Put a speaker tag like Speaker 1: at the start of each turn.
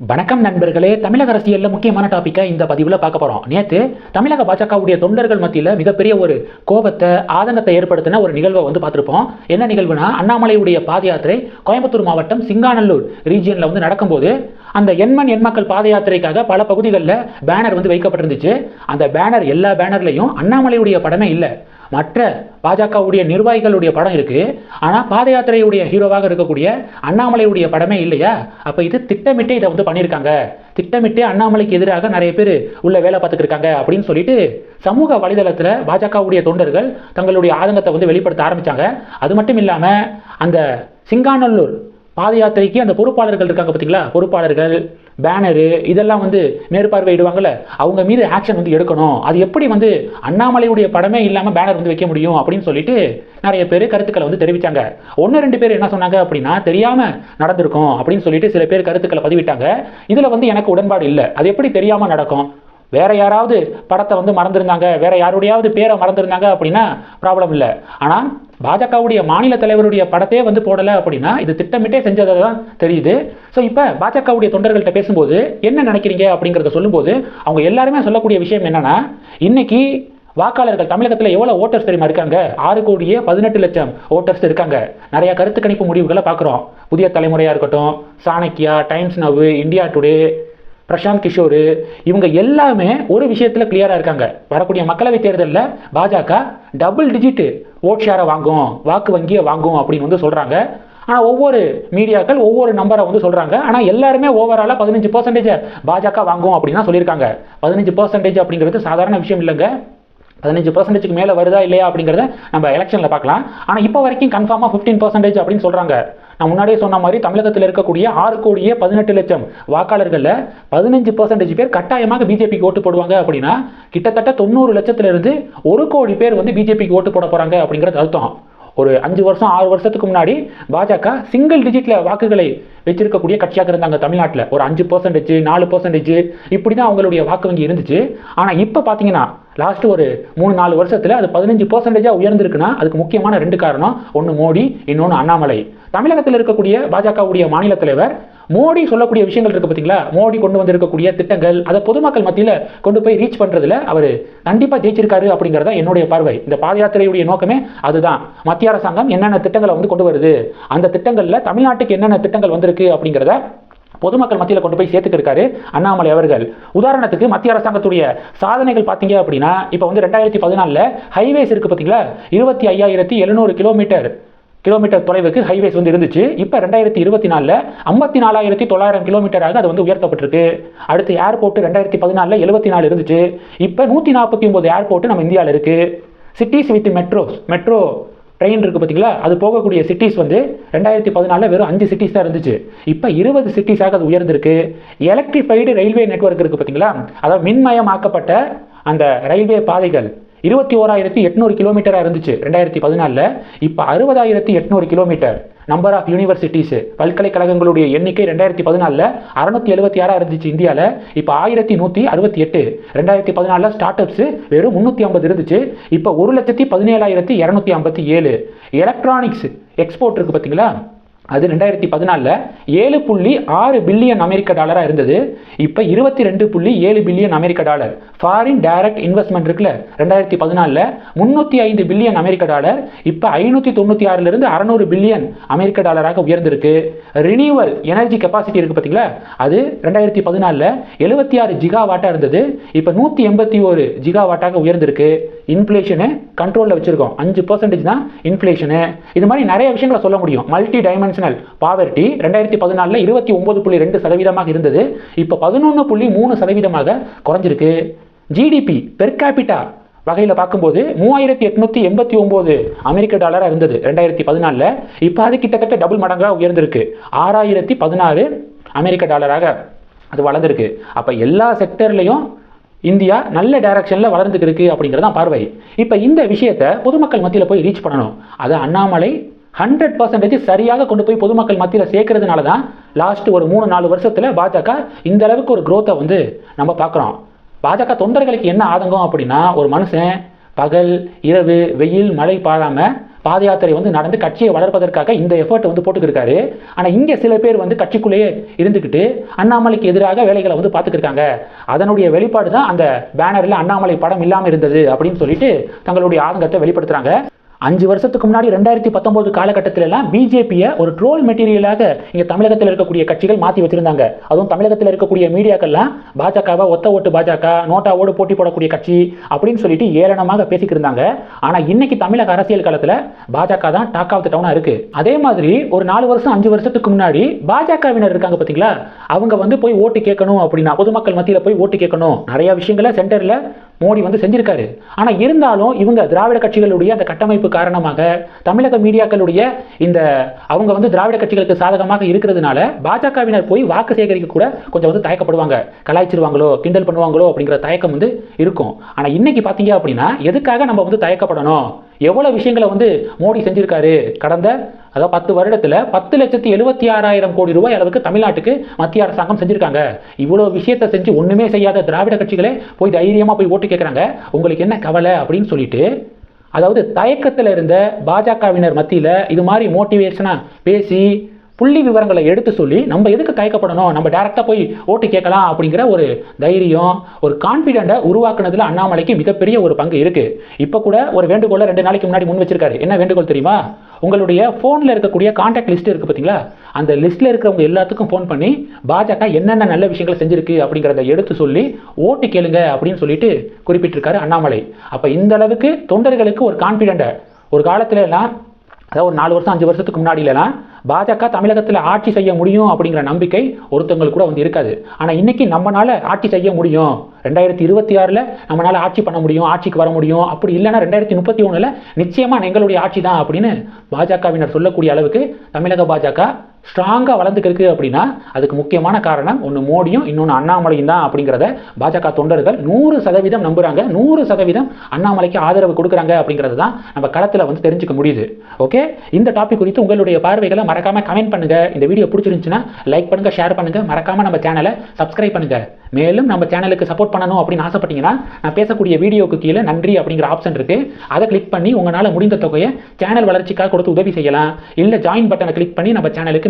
Speaker 1: வணக்கம் நண்பர்களே தமிழக அரசியலில் முக்கியமான டாப்பிக்கை இந்த பதிவில் பார்க்க போகிறோம் நேற்று தமிழக பாஜகவுடைய தொண்டர்கள் மத்தியில் மிகப்பெரிய ஒரு கோபத்தை ஆதங்கத்தை ஏற்படுத்தின ஒரு நிகழ்வை வந்து பார்த்துருப்போம். என்ன நிகழ்வுனா அண்ணாமலையுடைய பாத யாத்திரை கோயம்புத்தூர் மாவட்டம் சிங்காநல்லூர் ரீஜியனில் வந்து நடக்கும்போது அந்த எண்மண் எண்மக்கள் பாத யாத்திரைக்காக பல பகுதிகளில் பேனர் வந்து வைக்கப்பட்டிருந்துச்சு. அந்த பேனர் எல்லா பேனர்லையும் அண்ணாமலையுடைய படமே இல்லை. மற்ற பாஜகவுடைய நிர்வாகிகளுடைய படம் இருக்கு. ஆனால் பாத யாத்திரையுடைய ஹீரோவாக இருக்கக்கூடிய அண்ணாமலையுடைய படமே இல்லையா? அப்போ இது திட்டமிட்டே இதை வந்து பண்ணியிருக்காங்க. திட்டமிட்டே அண்ணாமலைக்கு எதிராக நிறைய பேர் உள்ள வேலை பார்த்துக்கிருக்காங்க அப்படின்னு சொல்லிட்டு சமூக வலைதளத்தில் பாஜகவுடைய தொண்டர்கள் தங்களுடைய ஆதங்கத்தை வந்து வெளிப்படுத்த ஆரம்பித்தாங்க அது மட்டும் இல்லாமல் அந்த சிங்காநல்லூர் பாத யாத்திரைக்கு அந்த பொறுப்பாளர்கள் இருக்காங்க பார்த்தீங்களா பொறுப்பாளர்கள் பேனரு இதெல்லாம் வந்து மேற்பார்வையிடுவாங்கல்ல? அவங்க மீது ஆக்ஷன் வந்து எடுக்கணும். அது எப்படி வந்து அண்ணாமலையுடைய படமே இல்லாமல் பேனர் வந்து வைக்க முடியும் அப்படின்னு சொல்லிட்டு நிறைய பேர் கருத்துக்களை வந்து தெரிவித்தாங்க ஒன்று ரெண்டு பேர் என்ன சொன்னாங்க அப்படின்னா தெரியாமல் நடந்திருக்கும் அப்படின்னு சொல்லிட்டு சில பேர் கருத்துக்களை பதிவிட்டாங்க. இதில் வந்து எனக்கு உடன்பாடு இல்லை. அது எப்படி தெரியாமல் நடக்கும்? வேற யாராவது படத்தை வந்து மறந்துருந்தாங்க வேற யாருடையாவது பேரை மறந்துருந்தாங்க அப்படின்னா ப்ராப்ளம் இல்லை. ஆனால் பாஜகவுடைய மாநில தலைவருடைய படத்தையே வந்து போடலை அப்படின்னா இது திட்டமிட்டே செஞ்சதை தான் தெரியுது. ஸோ இப்போ பாஜகவுடைய தொண்டர்கள்ட்ட பேசும்போது என்ன நினைக்கிறீங்க அப்படிங்கிறத சொல்லும்போது அவங்க எல்லாருமே சொல்லக்கூடிய விஷயம் என்னன்னா இன்னைக்கு வாக்காளர்கள் தமிழகத்தில் எவ்வளோ ஓட்டர்ஸ் தெரியுமா இருக்காங்க? ஆறு கோடியே பதினெட்டு லட்சம் ஓட்டர்ஸ் இருக்காங்க. நிறைய கருத்து கணிப்பு முடிவுகளை பார்க்குறோம். புதிய தலைமுறையாக இருக்கட்டும் Chanakya Times Now India Today Prashant Kishor இவங்க எல்லாமே ஒரு விஷயத்தில் கிளியராக இருக்காங்க. வரக்கூடிய மக்களவைத் தேர்தலில் பாஜக டபுள் டிஜிட் ஓட் ஷேரை வாங்கும் வாக்கு வங்கியை வாங்கும் அப்படின்னு வந்து சொல்கிறாங்க ஆனால் ஒவ்வொரு மீடியாக்கள் ஒவ்வொரு நம்பரை வந்து சொல்கிறாங்க ஆனால் எல்லாருமே ஓவராலாக பதினஞ்சு பர்சன்டேஜ் பாஜக வாங்கும் அப்படின்னு தான் சொல்லியிருக்காங்க. பதினஞ்சு பர்சன்டேஜ் அப்படிங்கிறது சாதாரண விஷயம் இல்லைங்க. பதினஞ்சு பர்சன்டேஜ்க்கு மேலே வருதா இல்லையா அப்படிங்கிறத நம்ம எலெக்ஷனில் பார்க்கலாம். ஆனால் இப்போ வரைக்கும் கன்ஃபார்மாக ஃபிஃப்டீன் பர்சன்டேஜ் அப்படின்னு சொல்கிறாங்க நான் முன்னாடியே சொன்ன மாதிரி தமிழகத்தில் இருக்கக்கூடிய ஆறு கோடியே பதினெட்டு லட்சம் வாக்காளர்களில் பதினஞ்சு பர்சன்டேஜ் பேர் கட்டாயமாக பிஜேபிக்கு ஓட்டு போடுவாங்க அப்படின்னா கிட்டத்தட்ட தொண்ணூறு லட்சத்திலிருந்து ஒரு கோடி பேர் வந்து பிஜேபிக்கு ஓட்டு போட போகிறாங்க அப்படிங்கிறது அர்த்தம். ஒரு அஞ்சு வருஷம் ஆறு வருஷத்துக்கு முன்னாடி பாஜக சிங்கிள் டிஜிட்ல வாக்குகளை வச்சிருக்கக்கூடிய கட்சியாக இருந்தாங்க தமிழ்நாட்டில். ஒரு அஞ்சு பர்சன்டேஜ் நாலு பர்சன்டேஜ் இப்படி தான் அவங்களுடைய வாக்கு வங்கி இருந்துச்சு. ஆனால் இப்போ பார்த்தீங்கன்னா லாஸ்ட் ஒரு மூணு நாலு வருஷத்தில் அது பதினஞ்சு பர்சன்டேஜாக உயர்ந்திருக்குன்னா அதுக்கு முக்கியமான ரெண்டு காரணம். ஒன்று மோடி இன்னொன்று அண்ணாமலை. தமிழகத்தில் இருக்கக்கூடிய பாஜகவுடைய மாநில தலைவர் மோடி சொல்லக்கூடிய விஷயங்கள் இருக்கு பார்த்தீங்களா மோடி கொண்டு வந்திருக்கக்கூடிய திட்டங்கள் அதை பொதுமக்கள் மத்தியில் கொண்டு போய் ரீச் பண்ணுறதுல அவர் கண்டிப்பாக ஜெயிச்சிருக்காரு அப்படிங்கிறத என்னுடைய பார்வை. இந்த பாத யாத்திரையுடைய நோக்கமே அதுதான். மத்திய அரசாங்கம் என்னென்ன திட்டங்களை வந்து கொண்டு வருது அந்த திட்டங்களில் தமிழ்நாட்டுக்கு என்னென்ன திட்டங்கள் வந்திருக்கு அப்படிங்கிறத பொதுமக்கள் மத்தியில் கொண்டு போய் சேர்த்துக்கிருக்காரு அண்ணாமலை அவர்கள். உதாரணத்துக்கு மத்திய அரசாங்கத்துடைய சாதனைகள் பார்த்தீங்க அப்படின்னா இப்போ வந்து ரெண்டாயிரத்தி பதினாலில் ஹைவேஸ் இருக்குது பார்த்தீங்களா இருபத்தி ஐயாயிரத்தி எழுநூறு கிலோமீட்டர் கிலோமீட்டர் தொலைவுக்கு ஹைவேஸ் வந்து இருந்துச்சு. இப்போ ரெண்டாயிரத்தி இருபத்தி நாலில் ஐம்பத்தி நாலாயிரத்தி தொள்ளாயிரம் கிலோமீட்டராக அது வந்து உயர்த்தப்பட்டிருக்கு. அடுத்து ஏர்போர்ட் ரெண்டாயிரத்தி பதினாலில் எழுபத்தி நாலு இருந்துச்சு. இப்போ நூற்றி நாற்பத்தி ஒம்பது ஏர்போர்ட் நம்ம இந்தியாவில் இருக்குது cities with metros metro train இருக்குது பார்த்தீங்களா அது போகக்கூடிய சிட்டிஸ் வந்து ரெண்டாயிரத்தி பதினாலில் வெறும் அஞ்சு சிட்டிஸ் தான் இருந்துச்சு. இப்போ இருபது சிட்டிஸாக அது உயர்ந்திருக்கு. எலக்ட்ரிஃபைடு ரயில்வே நெட்வொர்க் இருக்குது பார்த்தீங்களா அதாவது மின்மயமாக்கப்பட்ட அந்த ரயில்வே பாதைகள். இருபத்தி ஓராயிரத்தி எட்நூறு கிலோமீட்டராக இருந்துச்சு ரெண்டாயிரத்தி பதினாலில். இப்போ அறுபதாயிரத்தி எட்நூறு கிலோமீட்டர் நம்பர் ஆஃப் யூனிவர்சிட்டிஸ் பல்கலைக்கழகங்களுடைய எண்ணிக்கை ரெண்டாயிரத்தி பதினாலில் அறுநூத்தி எழுபத்தி ஆறாக இருந்துச்சு இந்தியாவில் இப்போ ஆயிரத்தி நூற்றி அறுபத்தி எட்டு. ரெண்டாயிரத்தி பதினாலில் ஸ்டார்ட் அப்ஸ் வெறும் முந்நூற்றி ஐம்பது இருந்துச்சு. இப்போ ஒரு லட்சத்தி பதினேழாயிரத்தி இரநூத்தி ஐம்பத்தி ஏழு. எலக்ட்ரானிக்ஸ் எக்ஸ்போர்ட் இருக்குது பார்த்தீங்களா அது ரெண்டாயிரத்தி பதினாலில் ஏழு புள்ளி ஆறு பில்லியன் அமெரிக்க டாலராக இருந்தது. இப்போ இருபத்தி ரெண்டு புள்ளி ஏழு பில்லியன் அமெரிக்க டாலர். ஃபாரின் டைரக்ட் இன்வெஸ்ட்மெண்ட் இருக்குல்ல ரெண்டாயிரத்தி பதினாலில் முந்நூற்றி ஐந்து பில்லியன் அமெரிக்க டாலர் இப்போ ஐநூற்றி தொண்ணூற்றி ஆறிலிருந்து அறநூறு பில்லியன் அமெரிக்க டாலராக உயர்ந்திருக்கு. ரினியூவல் எனர்ஜி கெப்பாசிட்டி இருக்குது பார்த்தீங்களா அது ரெண்டாயிரத்தி பதினாலில் எழுபத்தி ஆறு ஜிகா வாட்டாக இருந்தது. இப்போ நூற்றி எண்பத்தி ஒரு ஜிகா வாட்டாக உயர்ந்திருக்கு. இன்ஃப்ளேஷனு கண்ட்ரோலில் வச்சுருக்கோம். அஞ்சு பர்சன்டேஜ் தான் இன்ஃப்ளேஷனு இது மாதிரி நிறைய விஷயங்களை சொல்ல முடியும். மல்டி டைமென்ஷனல் பாவர்ட்டி ரெண்டாயிரத்தி பதினாலில் இருபத்தி ஒம்பது புள்ளி ரெண்டு சதவீதமாக இருந்தது. இப்போ பதினொன்று புள்ளி மூணு சதவீதமாக குறைஞ்சிருக்கு. ஜிடிபி பெர் கேபிட்டா வகையில் பார்க்கும்போது மூவாயிரத்தி எட்நூற்றி எண்பத்தி ஒம்பது அமெரிக்க டாலராக இருந்தது ரெண்டாயிரத்தி பதினாலில். இப்போ அது கிட்டத்தட்ட டபுள் மடங்காக உயர்ந்திருக்கு. ஆறாயிரத்தி பதினாறு அமெரிக்க டாலராக அது வளர்ந்துருக்கு. அப்போ எல்லா செக்டர்லையும் இந்தியா நல்ல டைரக்ஷனில் வளர்ந்துக்கிருக்கு அப்படிங்கிறது தான் பார்வை. இப்போ இந்த விஷயத்தை பொதுமக்கள் மத்தியில் போய் ரீச் பண்ணணும். அது அண்ணாமலை ஹண்ட்ரட் பர்சன்டேஜ் சரியாக கொண்டு போய் பொதுமக்கள் மத்தியில் சேர்க்கறதுனால தான் லாஸ்ட் ஒரு மூணு நாலு வருஷத்தில் பாஜக இந்த அளவுக்கு ஒரு க்ரோத்தை வந்து நம்ம பார்க்குறோம். பாஜக தொண்டர்களுக்கு என்ன ஆதங்கம் அப்படின்னா ஒரு மனுஷன் பகல் இரவு வெயில் மழை பாழாமல் பாத யாத்திரை வந்து நடந்து கட்சியை வளர்ப்பதற்காக இந்த எஃபர்ட் வந்து போட்டுக்கிருக்காரு. ஆனால் இங்கே சில பேர் வந்து கட்சிக்குள்ளேயே இருந்துக்கிட்டு அண்ணாமலைக்கு எதிராக வேலைகளை வந்து பார்த்துக்கிருக்காங்க. அதனுடைய வெளிப்பாடு தான் அந்த பேனரில் அண்ணாமலை படம் இல்லாமல் இருந்தது அப்படின்னு சொல்லிட்டு தங்களுடைய ஆதங்கத்தை வெளிப்படுத்துகிறாங்க அஞ்சு வருஷத்துக்கு முன்னாடி ரெண்டாயிரத்தி பத்தொன்பது காலகட்டத்தில எல்லாம் பிஜேபியை ஒரு ட்ரோல் மெட்டீரியலாக இங்கே தமிழகத்தில் இருக்கக்கூடிய கட்சிகள் மாற்றி வச்சிருந்தாங்க. அதுவும் தமிழகத்தில் இருக்கக்கூடிய மீடியாக்கள்லாம் பாஜகவை ஒத்த ஓட்டு பாஜக நோட்டாவோடு போட்டி போடக்கூடிய கட்சி அப்படின்னு சொல்லிட்டு ஏளனமாக பேசிக்கிட்டு இருந்தாங்க. ஆனால் இன்னைக்கு தமிழக அரசியல் காலத்தில் பாஜக தான் டாக் ஆஃப் த டவுனாக இருக்கு. அதே மாதிரி ஒரு நாலு வருஷம் அஞ்சு வருஷத்துக்கு முன்னாடி பாஜகவினர் இருக்காங்க பார்த்தீங்களா அவங்க வந்து போய் ஓட்டு கேட்கணும் அப்படின்னா பொதுமக்கள் மத்தியில் போய் ஓட்டு கேட்கணும். நிறைய விஷயங்களை சென்டரில் மோடி வந்து செஞ்சிருக்காரு. ஆனால் இருந்தாலும் இவங்க திராவிட கட்சிகளுடைய அந்த கட்டமைப்பு காரணமாக தமிழக மீடியாக்களுடைய இந்த அவங்க வந்து திராவிட கட்சிகளுக்கு சாதகமாக இருக்கிறதுனால பாஜகவினர் போய் வாக்கு சேகரிக்க கூட கொஞ்சம் வந்து தயக்கப்படுவாங்க. கலாய்ச்சிருவாங்களோ கிண்டல் பண்ணுவாங்களோ அப்படிங்கிற தயக்கம் வந்து இருக்கும். ஆனால் இன்னைக்கு பார்த்தீங்க அப்படின்னா எதுக்காக நம்ம வந்து தயக்கப்படணும்? எவ்வளோ விஷயங்களை வந்து மோடி செஞ்சிருக்காரு? கடந்த அதாவது பத்து வருடத்தில் பத்து லட்சத்தி எழுபத்தி ஆறாயிரம் கோடி ரூபாய் அளவுக்கு தமிழ்நாட்டுக்கு மத்திய அரசாங்கம் செஞ்சுருக்காங்க. இவ்வளோ விஷயத்தை செஞ்சு ஒன்றுமே செய்யாத திராவிட கட்சிகளே போய் தைரியமாக போய் ஓட்டு கேட்குறாங்க உங்களுக்கு என்ன கவலை அப்படின்னு சொல்லிட்டு அதாவது தயக்கத்தில் இருந்த பாஜகவினர் மத்தியில் இது மாதிரி மோட்டிவேஷனாக பேசி புள்ளி விவரங்களை எடுத்து சொல்லி நம்ம எதுக்கு தயக்கப்படணும்? நம்ம டேரெக்டாக போய் ஓட்டு கேட்கலாம் அப்படிங்கிற ஒரு தைரியம் ஒரு கான்ஃபிடென்ட்டை உருவாக்குனதில் அண்ணாமலைக்கு மிகப்பெரிய ஒரு பங்கு இருக்குது இப்போ கூட ஒரு வேண்டுகோளை ரெண்டு நாளைக்கு முன்னாடி முன் வச்சிருக்காரு. என்ன வேண்டுகோள் தெரியுமா? உங்களுடைய ஃபோனில் இருக்கக்கூடிய கான்டாக்ட் லிஸ்ட் இருக்குது பார்த்தீங்களா? அந்த லிஸ்ட்டில் இருக்கிறவங்க எல்லாத்துக்கும் ஃபோன் பண்ணி பாஜக என்னென்ன நல்ல விஷயங்களை செஞ்சிருக்கு அப்படிங்கிறத எடுத்து சொல்லி ஓட்டு கேளுங்க அப்படின்னு சொல்லிட்டு குறிப்பிட்டிருக்காரு அண்ணாமலை. அப்போ இந்த அளவுக்கு தொண்டர்களுக்கு ஒரு கான்ஃபிடென்ட்டை ஒரு காலத்துல எல்லாம் அதாவது ஒரு நாலு வருஷம் அஞ்சு வருஷத்துக்கு முன்னாடியிலலாம் பாஜக தமிழகத்தில் ஆட்சி செய்ய முடியும் அப்படிங்கிற நம்பிக்கை ஒருத்தவங்களுக்கு கூட வந்து இருக்காது. ஆனால் இன்னைக்கு நம்மளால் ஆட்சி செய்ய முடியும். ரெண்டாயிரத்தி இருபத்தி ஆறில் நம்மளால் ஆட்சி பண்ண முடியும் ஆட்சிக்கு வர முடியும். அப்படி இல்லைன்னா ரெண்டாயிரத்தி முப்பத்தி ஒன்றில் நிச்சயமாக எங்களுடைய ஆட்சி தான் அப்படின்னு பாஜகவினர் சொல்லக்கூடிய அளவுக்கு தமிழக பாஜக ஸ்ட்ராங்காக வளர்ந்துக்கிருக்கு அப்படின்னா அதுக்கு முக்கியமான காரணம் ஒன்று மோடியும் இன்னொன்று அண்ணாமலையும் தான் அப்படிங்கிறத பாஜக தொண்டர்கள் நூறு சதவீதம் நம்புகிறாங்க நூறு சதவீதம் அண்ணாமலைக்கு ஆதரவு கொடுக்குறாங்க அப்படிங்கிறது தான் நம்ம களத்தில் வந்து தெரிஞ்சுக்க முடியுது. ஓகே இந்த டாபிக் குறித்து உங்களுடைய பார்வைகளை மறக்காமல் கமெண்ட் பண்ணுங்கள் இந்த வீடியோ பிடிச்சிருந்துச்சுன்னா லைக் பண்ணுங்கள் ஷேர் பண்ணுங்கள் மறக்காமல் நம்ம சேனலை சப்ஸ்கிரைப் பண்ணுங்கள் மேலும் நம்ம சேனலுக்கு சப்போர்ட் பண்ணணும் அப்படின்னு ஆசைப்பட்டீங்கன்னா நான் பேசக்கூடிய வீடியோக்கு கீழே நன்றி அப்படிங்கிற ஆப்ஷன் இருக்குது அதை கிளிக் பண்ணி உங்களால் முடிந்த தொகையை சேனல் வளர்ச்சிக்காக கொடுத்து உதவி செய்யலாம். இல்லை ஜாயின் பட்டனை கிளிக் பண்ணி நம்ம சேனலுக்கு